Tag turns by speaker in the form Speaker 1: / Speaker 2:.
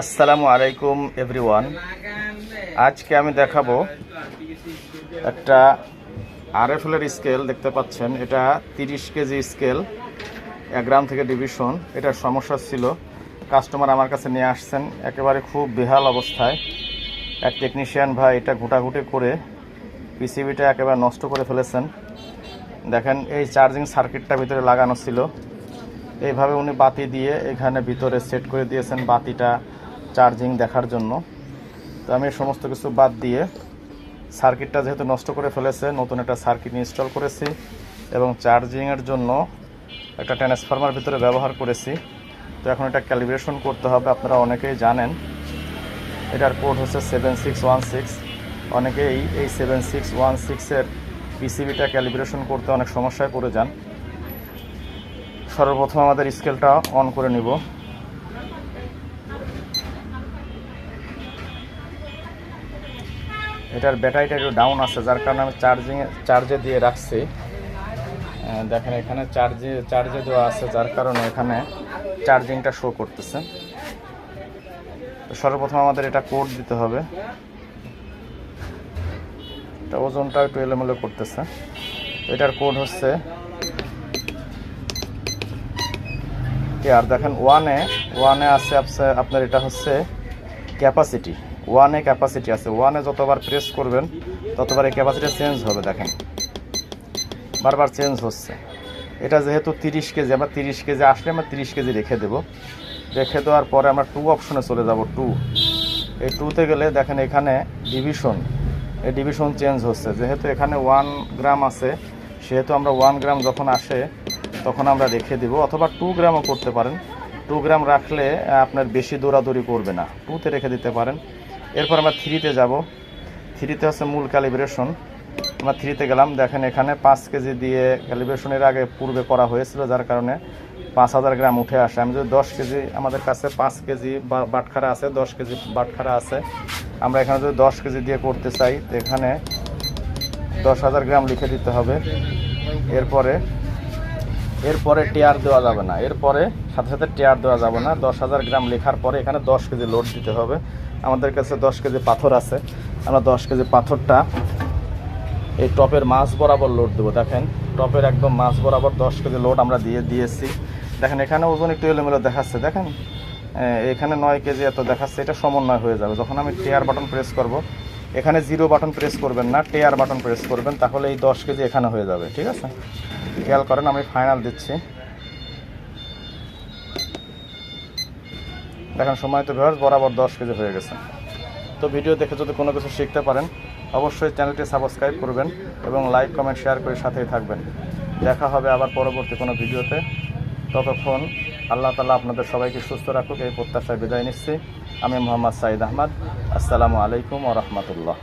Speaker 1: আসসালামু আলাইকুম এভরিওয়ান আজকে আমি দেখাবো একটা আরএফএলের স্কেল, দেখতে পাচ্ছেন। এটা তিরিশ কেজি স্কেল, এক গ্রাম থেকে ডিভিশন এটার সমস্যা ছিল। কাস্টমার আমার কাছে নিয়ে আসছেন। একেবারে খুব বেহাল অবস্থায়। এক টেকনিশিয়ান ভাই এটা ঘুটাঘুটি করে পিসিবিটা একেবারে নষ্ট করে ফেলেছেন। দেখেন, এই চার্জিং সার্কিটটা ভিতরে লাগানো ছিল। এইভাবে উনি বাতি দিয়ে এখানে ভিতরে সেট করে দিয়েছেন বাতিটা। চার্জিং দেখার জন্য। তো আমি সমস্ত কিছু বাদ দিয়ে সার্কিটটা যেহেতু নষ্ট করে ফেলেছে, নতুন একটা সার্কিট ইনস্টল করেছি এবং চার্জিংয়ের জন্য একটা ট্রান্সফরমার ভিতরে ব্যবহার করেছি। তো এখন এটা ক্যালিব্রেশন করতে হবে, আপনারা অনেকেই জানেন। এটার কোড হচ্ছে সেভেন সিক্স ওয়ান সিক্স অনেকেই এই সেভেন সিক্স ওয়ান সিক্সের পিসিবিটা ক্যালিব্রেশন করতে অনেক সমস্যায় পড়ে যান। সর্বপ্রথম আমাদের স্কেলটা অন করে নিব। এটার ব্যাটারিটা একটু ডাউন আছে, যার কারণে আমি চার্জিং চার্জে দিয়ে রাখছি। দেখেন এখানে চার্জে চার্জে দেওয়া আছে, যার কারণে এখানে চার্জিংটা শো করতেছে। সর্বপ্রথম আমাদের এটা কোড দিতে হবে। এটা ওজনটা একটু এলোমেলো করতেছে। এটার কোড হচ্ছে আর দেখেন ওয়ানে ওয়ানে আছে আপনার এটা হচ্ছে ক্যাপাসিটি ওয়ানে ক্যাপাসিটি আছে। ওয়ানে যতবার প্রেস করবেন ততবার এই ক্যাপাসিটি চেঞ্জ হবে, দেখেন। বারবার চেঞ্জ হচ্ছে। এটা যেহেতু তিরিশ কেজি, আমরা তিরিশ কেজি আসলে আমরা তিরিশ কেজি রেখে দেব। রেখে দেওয়ার পরে আমরা টু অপশনে চলে যাব টু এই টুতে গেলে দেখেন এখানে ডিভিশন এই ডিভিশন চেঞ্জ হচ্ছে। যেহেতু এখানে ওয়ান গ্রাম আছে, সেহেতু আমরা ওয়ান গ্রাম যখন আসে, তখন আমরা রেখে দিব। অথবা টু গ্রামও করতে পারেন। টু গ্রাম রাখলে, আপনার বেশি দৌড়াদৌড়ি করবে না। টুতে রেখে দিতে পারেন। এরপর আমরা থ্রিতে যাব। থ্রিতে হচ্ছে মূল ক্যালিব্রেশন আমরা থ্রিতে গেলাম, দেখেন এখানে পাঁচ কেজি দিয়ে ক্যালিব্রেশনের আগে পূর্বে করা হয়েছিল, যার কারণে পাঁচ হাজার গ্রাম উঠে আসে। আমি যদি দশ কেজি, আমাদের কাছে পাঁচ কেজি বাটখারা আছে, দশ কেজি বাটখারা আছে। আমরা এখানে যদি দশ কেজি দিয়ে করতে চাই, তো এখানে দশ হাজার গ্রাম লিখে দিতে হবে। এরপরে এরপরে টেয়ার দেওয়া যাবে না। এরপরে সাথে সাথে টেয়ার দেওয়া যাবে না। দশ হাজার গ্রাম লেখার পরে এখানে দশ কেজি লোড দিতে হবে। আমাদের কাছে দশ কেজি পাথর আছে। আমরা দশ কেজি পাথরটা এই টপের মাছ বরাবর লোড দেবো। দেখেন, টপের একদম মাছ বরাবর দশ কেজি লোড আমরা দিয়ে দিয়েছি। দেখেন, এখানে ওজন একটু এলোমেলো দেখাচ্ছে। দেখেন এখানে নয় কেজি এত দেখাচ্ছে। এটা সমন্বয় হয়ে যাবে। যখন আমি টেয়ার বাটন প্রেস করব এখানে জিরো বাটন প্রেস করবেন না টেয়ার বাটন প্রেস করবেন, তাহলে এই দশ কেজি এখানে হয়ে যাবে, ঠিক আছে? খেয়াল করেন, আমি ফাইনাল দিচ্ছি। দেখেন, সময় তো ভিউয়ার্স বরাবর দশ কেজি হয়ে গেছে। তো ভিডিও দেখে যদি কোনো কিছু শিখতে পারেন, অবশ্যই চ্যানেলটি সাবস্ক্রাইব করবেন এবং লাইক কমেন্ট শেয়ার করে সাথেই থাকবেন। দেখা হবে আবার পরবর্তী কোনো ভিডিওতে ততক্ষণ আল্লাহ তালা আপনাদের সবাইকে সুস্থ রাখুক, এই প্রত্যাশায় বিদায় নিচ্ছি। আমি মোহাম্মদ সাইদ আহমদ। আসসালামু আলাইকুম ও রহমতুল্লাহ।